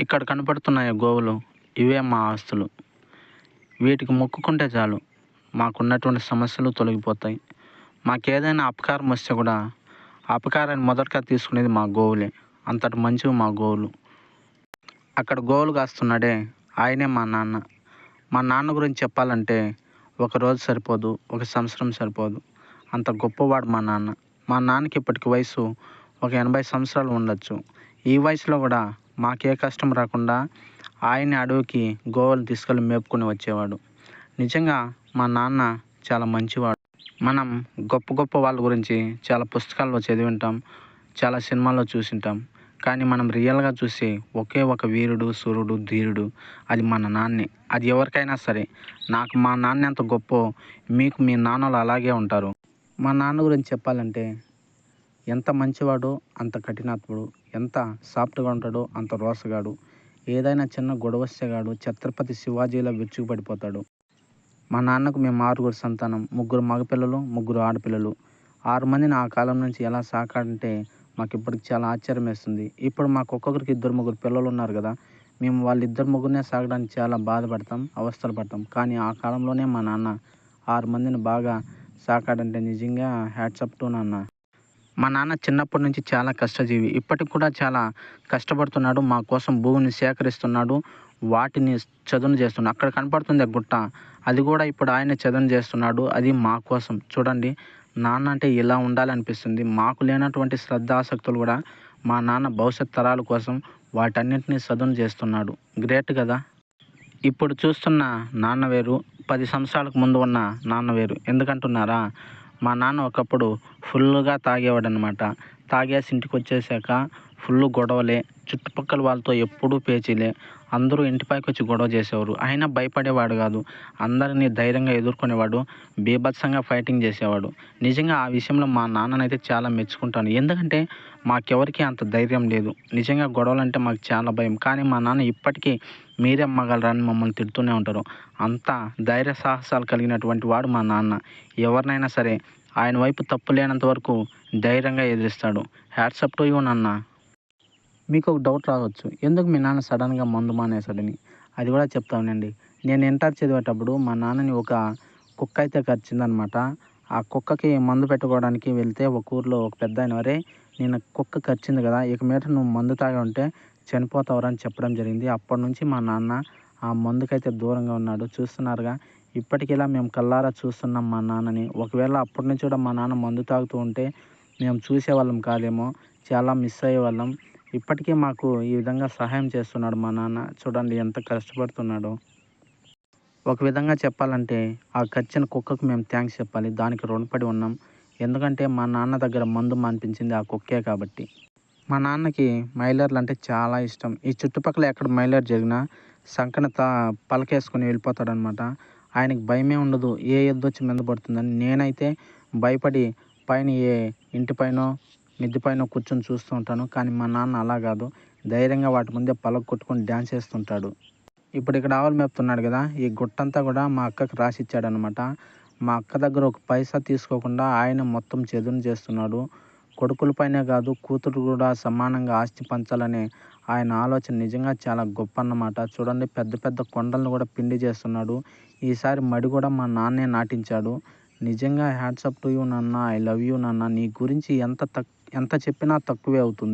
ఇక్కడ కనపడుతున్నాయి గోవులు. ఇవే మా ఆస్తులు. వీటికి మొక్కుకుంటే చాలు. మాకున్నటువంటి సమస్యలు తొలగిపోతాయి. మాకేదైనా అపకారం వస్తే కూడా ఆ అపకారాన్ని మొదటగా తీసుకునేది మా గోవులే. అంతటి మంచివి మా గోవులు. అక్కడ గోవులు కాస్తున్నాడే. ఆయనే మా నాన్న. మా నాన్న గురించి చెప్పాలంటే ఒక రోజు సరిపోదు ఒక సంవత్సరం సరిపోదు. అంత గొప్పవాడు మా నాన్న. మా నాన్నకి ఇప్పటికి వయసు ఒక ఎనభై సంవత్సరాలు ఉండొచ్చు. ఈ వయసులో కూడా మాకే కష్టం రాకుండా ఆయన అడవికి గోవులు తీసుకెళ్ళి మేపుకొని వచ్చేవాడు. నిజంగా మా నాన్న చాలా మంచివాడు. మనం గొప్ప గొప్ప వాళ్ళ గురించి చాలా పుస్తకాల్లో చదివి ఉంటాం చాలా సినిమాల్లో చూసింటాం. కానీ మనం రియల్గా చూసి ఒకే ఒక వీరుడు సూర్యుడు ధీరుడు అది మన నాన్నే. అది ఎవరికైనా సరే. నాకు మా నాన్న ఎంత గొప్ప మీకు మీ నాన్నలు అలాగే ఉంటారు. మా నాన్న గురించి చెప్పాలంటే ఎంత మంచివాడో అంత కఠినాత్ముడు. ఎంత సాఫ్ట్గా ఉంటాడో అంత రోసగాడు. ఏదైనా చిన్న గొడవ వస్తేగాడు ఛత్రపతి శివాజీలో విరుచుకుపడిపోతాడు. మా నాన్నకు మేము ఆరుగురు సంతానం ముగ్గురు మగపిల్లలు ముగ్గురు ఆడపిల్లలు. ఆరు మందిని ఆ కాలం నుంచి ఎలా సాకాడంటే మాకు ఇప్పటికి చాలా ఆశ్చర్యం వేస్తుంది ఇప్పుడు మాకు ఒక్కొక్కరికి ఇద్దరు ముగ్గురు పిల్లలు ఉన్నారు కదా మేము వాళ్ళిద్దరు ముగ్గురునే సాగడానికి చాలా బాధపడతాం అవస్థలు పడతాం. కానీ ఆ కాలంలోనే మా నాన్న ఆరు మందిని బాగా సాకాడంటే నిజంగా హ్యాట్సప్ టు నాన్న. మా నాన్న చిన్నప్పటి నుంచి చాలా కష్టజీవి. ఇప్పటికి కూడా చాలా కష్టపడుతున్నాడు. మా కోసం భూమిని సేకరిస్తున్నాడు. వాటిని చదును చేస్తున్నాడు. అక్కడ కనపడుతుంది ఆ గుట్ట. అది కూడా ఇప్పుడు ఆయన చదును చేస్తున్నాడు. అది మా కోసం. చూడండి నాన్న అంటే ఇలా ఉండాలనిపిస్తుంది. మాకు లేనటువంటి శ్రద్ధ ఆసక్తులు కూడా మా నాన్న భవిష్యత్ తరాల కోసం వాటన్నిటిని చదును చేస్తున్నాడు. గ్రేట్ కదా? ఇప్పుడు చూస్తున్న నాన్న వేరు పది సంవత్సరాలకు ముందు ఉన్న నాన్న వేరు. ఎందుకంటున్నారా? మా నాన్న ఒకప్పుడు ఫుల్గా తాగేవాడు అనమాట తాగేసి ఇంటికి వచ్చేసాక ఫుల్ గొడవలే చుట్టుపక్కల వాళ్ళతో ఎప్పుడూ పేచీలే. అందరూ ఇంటి పైకి వచ్చి గొడవ చేసేవారు. అయినా భయపడేవాడు కాదు. అందరినీ ధైర్యంగా ఎదుర్కొనేవాడు. బీభత్సంగా ఫైటింగ్ చేసేవాడు. నిజంగా ఆ విషయంలో మా నాన్ననైతే చాలా మెచ్చుకుంటాను. ఎందుకంటే మాకెవరికి అంత ధైర్యం లేదు. నిజంగా గొడవలు అంటే మాకు చాలా భయం. కానీ మా నాన్న ఇప్పటికీ మీరే అమ్మగలరని మమ్మల్ని తిడుతూనే ఉంటారు. అంత ధైర్య సాహసాలు కలిగినటువంటి వాడు మా నాన్న. ఎవరినైనా సరే ఆయన వైపు తప్పు లేనంత వరకు ధైర్యంగా ఎదిరిస్తాడు. హ్యాట్సప్ టు యూ నాన్న. మీకు ఒక డౌట్ రావచ్చు. ఎందుకు మీ నాన్న సడన్గా మందు మానేశాడని అది కూడా చెప్తానండి. నేను ఇంటర్ చదివేటప్పుడు మా నాన్నని ఒక కుక్క అయితే కరిచిందనమాట. ఆ కుక్కకి మందు పెట్టుకోవడానికి వెళ్తే ఒక ఊర్లో ఒక పెద్ద ఆయన వరే నేను కుక్క కరిచింది కదా ఇక మీద నువ్వు మందు తాగి ఉంటే చనిపోతావురా అని చెప్పడం జరిగింది. అప్పటి నుంచి మా నాన్న ఆ మందుకైతే దూరంగా ఉన్నాడు. చూస్తున్నారుగా ఇప్పటికి ఇలా మేము కల్లారా చూస్తున్నాం మా నాన్నని. ఒకవేళ అప్పటి నుంచి కూడా మా నాన్న మందు తాగుతూ ఉంటే మేము చూసేవాళ్ళం కాదేమో చాలా మిస్ అయ్యేవాళ్ళం. ఇప్పటికీ మాకు ఈ విధంగా సహాయం చేస్తున్నాడు మా నాన్న. చూడండి ఎంత కష్టపడుతున్నాడో. ఒక విధంగా చెప్పాలంటే ఆ కచ్చిన కుక్కకు మేము థ్యాంక్స్ చెప్పాలి. దానికి రుణపడి ఉన్నాం. ఎందుకంటే మా నాన్న దగ్గర మందు మానిపించింది ఆ కుక్కే కాబట్టి. మా నాన్నకి మైలర్లు అంటే చాలా ఇష్టం. ఈ చుట్టుపక్కల ఎక్కడ మైలర్ జరిగినా సంకన తా పలకేసుకొని వెళ్ళిపోతాడనమాట ఆయనకి భయమే ఉండదు. ఏ ఎద్దు వచ్చి మీద పడుతుందని. నేనైతే భయపడి పైన ఏ ఇంటి పైన మిద్ది పైన కూర్చొని చూస్తూ ఉంటాను. కానీ మా నాన్న అలా కాదు. ధైర్యంగా వాటి ముందే పలక కొట్టుకొని డ్యాన్స్ చేస్తుంటాడు. ఇప్పుడు ఇక్కడ ఆవులు మేపుతున్నాడు కదా. ఈ గుట్టంతా కూడా మా అక్కకు రాసి ఇచ్చాడనమాట మా అక్క దగ్గర ఒక పైసా తీసుకోకుండా ఆయన మొత్తం చదును చేస్తున్నాడు. కొడుకులపైనే కాదు కూతురు కూడా సమానంగా ఆస్తి పంచాలనే ఆయన ఆలోచన నిజంగా చాలా గొప్ప అన్నమాట చూడండి పెద్ద పెద్ద కొండలను కూడా పిండి చేస్తున్నాడు. ఈసారి మడి కూడా మా నాన్నే నాటించాడు. నిజంగా హ్యాట్సప్ టు యూ నాన్న ఐ లవ్ యూ నాన్న. నీ గురించి ఎంత తక్ ఎంత చెప్పినా తక్కువే అవుతుంది.